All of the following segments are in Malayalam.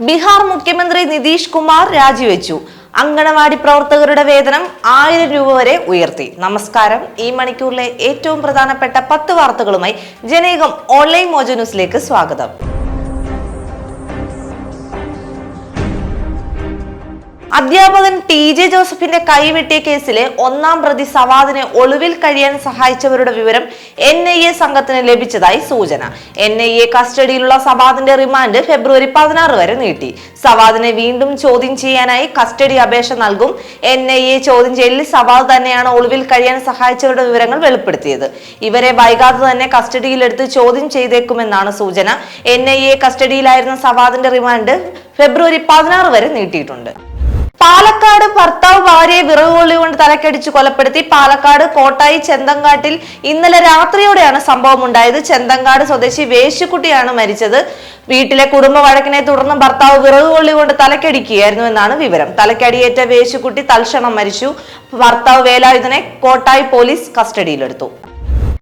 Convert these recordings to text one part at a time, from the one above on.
ബീഹാർ മുഖ്യമന്ത്രി നിതീഷ് കുമാർ രാജിവെച്ചു. അങ്കണവാടി പ്രവർത്തകരുടെ വേതനം ആയിരം രൂപ വരെ ഉയർത്തി. നമസ്കാരം. ഈ മണിക്കൂറിലെ ഏറ്റവും പ്രധാനപ്പെട്ട പത്ത് വാർത്തകളുമായി ജനേകം ഓൺലൈൻ മോജോ ന്യൂസിലേക്ക് സ്വാഗതം. അധ്യാപകൻ ടി ജെ ജോസഫിന്റെ കൈവെട്ടിയ കേസിലെ ഒന്നാം പ്രതി സവാദിനെ ഒളിവിൽ കഴിയാൻ സഹായിച്ചവരുടെ വിവരം എൻ ഐ എ സംഘത്തിന് ലഭിച്ചതായി സൂചന. എൻ ഐ എ കസ്റ്റഡിയിലുള്ള സവാദിന്റെ റിമാൻഡ് ഫെബ്രുവരി പതിനാറ് വരെ നീട്ടി. സവാദിനെ വീണ്ടും ചോദ്യം ചെയ്യാനായി കസ്റ്റഡി അപേക്ഷ നൽകും. എൻ ഐ എ ചോദ്യം ചെയ്യലിൽ സവാദ് തന്നെയാണ് ഒളിവിൽ കഴിയാൻ സഹായിച്ചവരുടെ വിവരങ്ങൾ വെളിപ്പെടുത്തിയത്. ഇവരെ വൈകാതെ തന്നെ കസ്റ്റഡിയിലെടുത്ത് ചോദ്യം ചെയ്തേക്കുമെന്നാണ് സൂചന. എൻ ഐ എ കസ്റ്റഡിയിലായിരുന്ന സവാദിന്റെ റിമാൻഡ് ഫെബ്രുവരി പതിനാറ് വരെ നീട്ടിയിട്ടുണ്ട്. പാലക്കാട് ഭർത്താവ് ഭാര്യയെ വിറകുകൊള്ളി കൊണ്ട് തലക്കടിച്ച് കൊലപ്പെടുത്തി. പാലക്കാട് കോട്ടായി ചെന്തങ്കാട്ടിൽ ഇന്നലെ രാത്രിയോടെയാണ് സംഭവം ഉണ്ടായത്. ചെന്തങ്കാട് സ്വദേശി വേശുക്കുട്ടിയാണ് മരിച്ചത്. വീട്ടിലെ കുടുംബ വഴക്കിനെ തുടർന്ന് ഭർത്താവ് വിറകുകൊള്ളി കൊണ്ട് തലക്കടിക്കുകയായിരുന്നു എന്നാണ് വിവരം. തലക്കടിയേറ്റ വേശുക്കുട്ടി തൽക്ഷണം മരിച്ചു. ഭർത്താവ് വേലായുധനെ കോട്ടായി പോലീസ് കസ്റ്റഡിയിലെടുത്തു.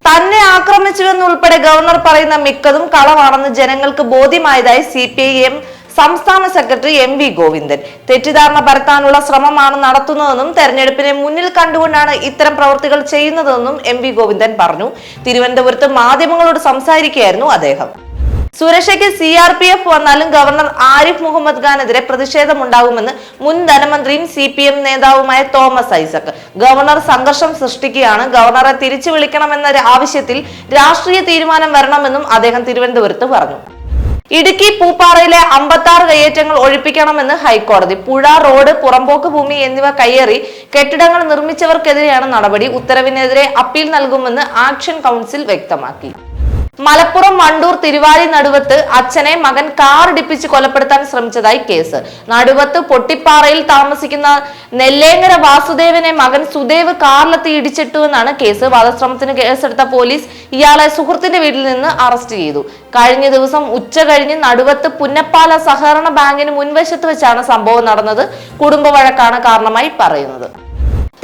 തന്നെ ആക്രമിച്ചുവെന്നുൾപ്പെടെ ഗവർണർ പറയുന്ന മിക്കതും കളവാണെന്ന് ജനങ്ങൾക്ക് ബോധ്യമായതായി സി പി ഐ എം സംസ്ഥാന സെക്രട്ടറി എം വി ഗോവിന്ദൻ. തെറ്റിദ്ധാരണ പരത്താനുള്ള ശ്രമമാണ് നടത്തുന്നതെന്നും തെരഞ്ഞെടുപ്പിനെ മുന്നിൽ കണ്ടുകൊണ്ടാണ് ഇത്തരം പ്രവൃത്തികൾ ചെയ്യുന്നതെന്നും എം വി ഗോവിന്ദൻ പറഞ്ഞു. തിരുവനന്തപുരത്ത് മാധ്യമങ്ങളോട് സംസാരിക്കുകയായിരുന്നു അദ്ദേഹം. സുരക്ഷയ്ക്ക് സി ആർ പി എഫ് വന്നാലും ഗവർണർ ആരിഫ് മുഹമ്മദ് ഖാനെതിരെ പ്രതിഷേധമുണ്ടാകുമെന്ന് മുൻ ധനമന്ത്രിയും സി പി എം നേതാവുമായ തോമസ് ഐസക്. ഗവർണർ സംഘർഷം സൃഷ്ടിക്കുകയാണ്. ഗവർണറെ തിരിച്ചു വിളിക്കണമെന്ന ആവശ്യത്തിൽ രാഷ്ട്രീയ തീരുമാനം വരണമെന്നും അദ്ദേഹം തിരുവനന്തപുരത്ത് പറഞ്ഞു. ഇടുക്കി പൂപ്പാറയിലെ അമ്പത്തി ആറ് കയ്യേറ്റങ്ങൾ ഒഴിപ്പിക്കണമെന്ന് ഹൈക്കോടതി. പുഴ റോഡ് പുറമ്പോക്ക് ഭൂമി എന്നിവ കയ്യേറി കെട്ടിടങ്ങൾ നിർമ്മിച്ചവർക്കെതിരെയാണ് നടപടി. ഉത്തരവിനെതിരെ അപ്പീൽ നൽകുമെന്ന് ആക്ഷൻ കൗൺസിൽ വ്യക്തമാക്കി. മലപ്പുറം വണ്ടൂർ തിരുവാലി നടുവത്ത് അച്ഛനെ മകൻ കാർ ഇടിപ്പിച്ച് കൊലപ്പെടുത്താൻ ശ്രമിച്ചതായി കേസ്. നടുവത്ത് പൊട്ടിപ്പാറയിൽ താമസിക്കുന്ന നെല്ലേങ്ങര വാസുദേവനെ മകൻ സുദേവ് കാറിലെത്തി ഇടിച്ചിട്ടു എന്നാണ് കേസ്. വധശ്രമത്തിന് കേസെടുത്ത പോലീസ് ഇയാളെ സുഹൃത്തിന്റെ വീട്ടിൽ നിന്ന് അറസ്റ്റ് ചെയ്തു. കഴിഞ്ഞ ദിവസം ഉച്ച കഴിഞ്ഞ് നടുവത്ത് പുന്നപ്പാല സഹകരണ ബാങ്കിന് മുൻവശത്ത് വെച്ചാണ് സംഭവം നടന്നത്. കുടുംബ വഴക്കാണ് കാരണമായി പറയുന്നത്.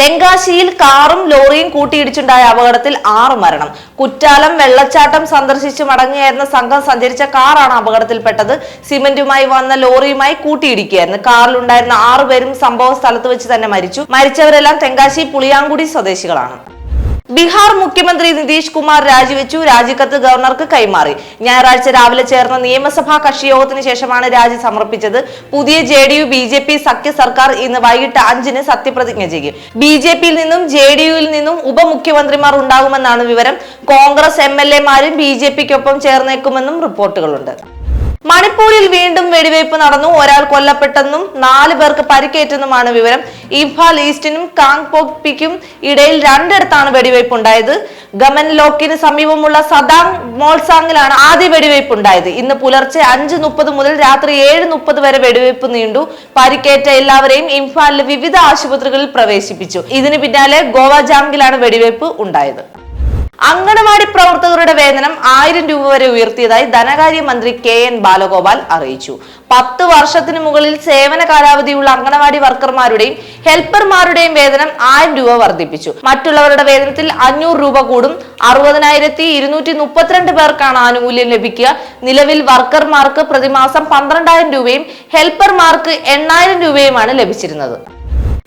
തെങ്കാശിയിൽ കാറും ലോറിയും കൂട്ടിയിടിച്ചുണ്ടായ അപകടത്തിൽ ആറ് മരണം. കുറ്റാലം വെള്ളച്ചാട്ടം സന്ദർശിച്ച് മടങ്ങുകയായിരുന്ന സംഘം സഞ്ചരിച്ച കാറാണ് അപകടത്തിൽപ്പെട്ടത്. സിമന്റുമായി വന്ന ലോറിയുമായി കൂട്ടിയിടിക്കുകയായിരുന്നു. കാറിലുണ്ടായിരുന്ന ആറുപേരും സംഭവ സ്ഥലത്ത് വെച്ച് തന്നെ മരിച്ചു. മരിച്ചവരെല്ലാം തെങ്കാശി പുളിയാങ്കുടി സ്വദേശികളാണ്. ബീഹാർ മുഖ്യമന്ത്രി നിതീഷ് കുമാർ രാജിവെച്ചു. രാജിക്കത്ത് ഗവർണർക്ക് കൈമാറി. ഞായറാഴ്ച രാവിലെ ചേർന്ന നിയമസഭാ കക്ഷിയോഗത്തിന് ശേഷമാണ് രാജി സമർപ്പിച്ചത്. പുതിയ J D U B J P സഖ്യ സർക്കാർ ഇന്ന് വൈകിട്ട് അഞ്ചിന് സത്യപ്രതിജ്ഞ ചെയ്യും. ബി ജെ പിയിൽ നിന്നും ജെ ഡി നിന്നും ഉപമുഖ്യമന്ത്രിമാർ ഉണ്ടാകുമെന്നാണ് വിവരം. കോൺഗ്രസ് എം എൽ എമാരും ബി ജെ പിക്കൊപ്പം ചേർന്നേക്കുമെന്നും റിപ്പോർട്ടുകളുണ്ട്. മണിപ്പൂരിൽ വീണ്ടും വെടിവയ്പ് നടന്നു. ഒരാൾ കൊല്ലപ്പെട്ടെന്നും നാല് പേർക്ക് പരിക്കേറ്റെന്നുമാണ് വിവരം. ഇംഫാൽ ഈസ്റ്റിനും കാങ് പോക്കും ഇടയിൽ രണ്ടിടത്താണ് വെടിവയ്പ് ഉണ്ടായത് ഗമൻ ലോക്കിന് സമീപമുള്ള സദാങ് മോൾസാങ്ങിലാണ് ആദ്യ വെടിവയ്പ് ഉണ്ടായത് ഇന്ന് പുലർച്ചെ അഞ്ച് മുപ്പത് മുതൽ രാത്രി ഏഴ് മുപ്പത് വരെ വെടിവയ്പ് നീണ്ടു. പരിക്കേറ്റ എല്ലാവരെയും ഇംഫാലിലെ വിവിധ ആശുപത്രികളിൽ പ്രവേശിപ്പിച്ചു. ഇതിന് പിന്നാലെ ഗോവ ജാങ്കിലാണ് വെടിവയ്പ് ഉണ്ടായത്. അങ്കണവാടി പ്രവർത്തകരുടെ വേതനം ആയിരം രൂപ വരെ ഉയർത്തിയതായി ധനകാര്യമന്ത്രി കെ എൻ ബാലഗോപാൽ അറിയിച്ചു. പത്ത് വർഷത്തിന് മുകളിൽ സേവന കാലാവധിയുള്ള അങ്കണവാടി വർക്കർമാരുടെയും ഹെൽപ്പർമാരുടെയും വേതനം ആയിരം രൂപ വർദ്ധിപ്പിച്ചു. മറ്റുള്ളവരുടെ വേതനത്തിൽ അഞ്ഞൂറ് രൂപ കൂടും. അറുപതിനായിരത്തി ഇരുന്നൂറ്റി മുപ്പത്തിരണ്ട് പേർക്കാണ് ആനുകൂല്യം ലഭിക്കുക. നിലവിൽ വർക്കർമാർക്ക് പ്രതിമാസം പന്ത്രണ്ടായിരം രൂപയും ഹെൽപ്പർമാർക്ക് എണ്ണായിരം രൂപയുമാണ് ലഭിച്ചിരുന്നത്.